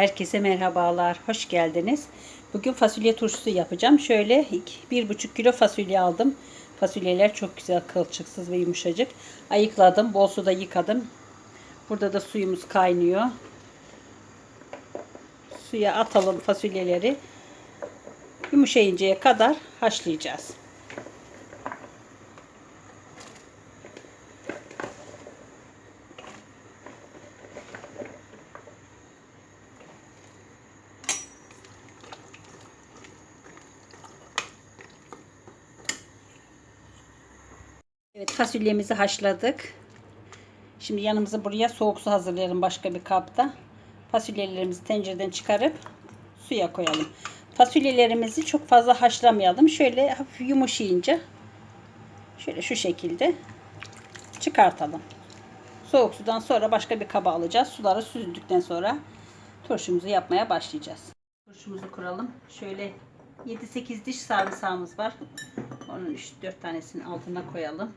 Herkese merhabalar, hoş geldiniz. Bugün fasulye turşusu yapacağım. Şöyle iki- bir buçuk kilo fasulye aldım. Fasulyeler çok güzel, kılçıksız ve yumuşacık. Ayıkladım, bol suda yıkadım. Burada da suyumuz kaynıyor. Suya atalım fasulyeleri. Yumuşayıncaya kadar haşlayacağız. Evet fasulyemizi haşladık. Şimdi yanımıza buraya soğuk su hazırlayalım başka bir kapta. Fasulyelerimizi tencereden çıkarıp suya koyalım. Fasulyelerimizi çok fazla haşlamayalım. Şöyle hafif yumuşayınca şöyle şu şekilde çıkartalım. Soğuk sudan sonra başka bir kaba alacağız. Suları süzdükten sonra turşumuzu yapmaya başlayacağız. Turşumuzu kuralım. Şöyle 7-8 diş sarımsağımız var. Onun 3-4 tanesini altına koyalım.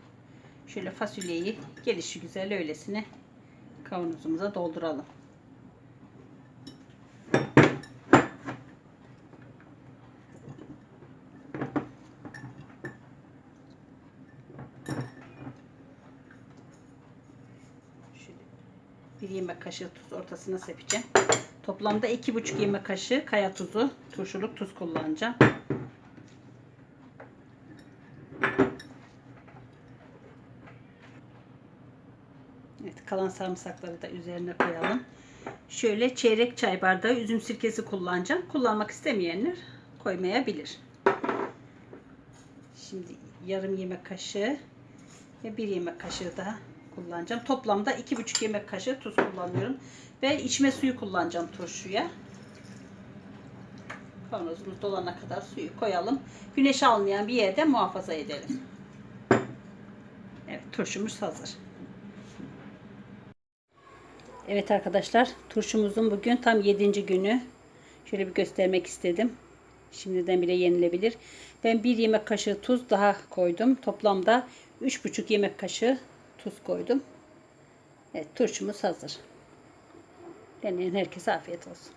Şöyle fasulyeyi gelişi güzel öylesine kavanozumuza dolduralım. Bir yemek kaşığı tuz ortasına sepeceğim. Toplamda iki buçuk yemek kaşığı kaya tuzu, turşuluk tuz kullanacağım. Evet, kalan sarımsakları da üzerine koyalım. Şöyle çeyrek çay bardağı üzüm sirkesi kullanacağım. Kullanmak istemeyenler koymayabilir. Şimdi yarım yemek kaşığı ve bir yemek kaşığı daha kullanacağım. Toplamda iki buçuk yemek kaşığı tuz kullanıyorum. Ve içme suyu kullanacağım turşuya. Kavanozumuz dolana kadar suyu koyalım. Güneş almayan bir yerde muhafaza edelim. Evet turşumuz hazır. Evet arkadaşlar turşumuzun bugün tam 7. günü. Şöyle bir göstermek istedim. Şimdiden bile yenilebilir. Ben bir yemek kaşığı tuz daha koydum. Toplamda 3,5 yemek kaşığı tuz koydum. Evet turşumuz hazır. Deneyen herkese afiyet olsun.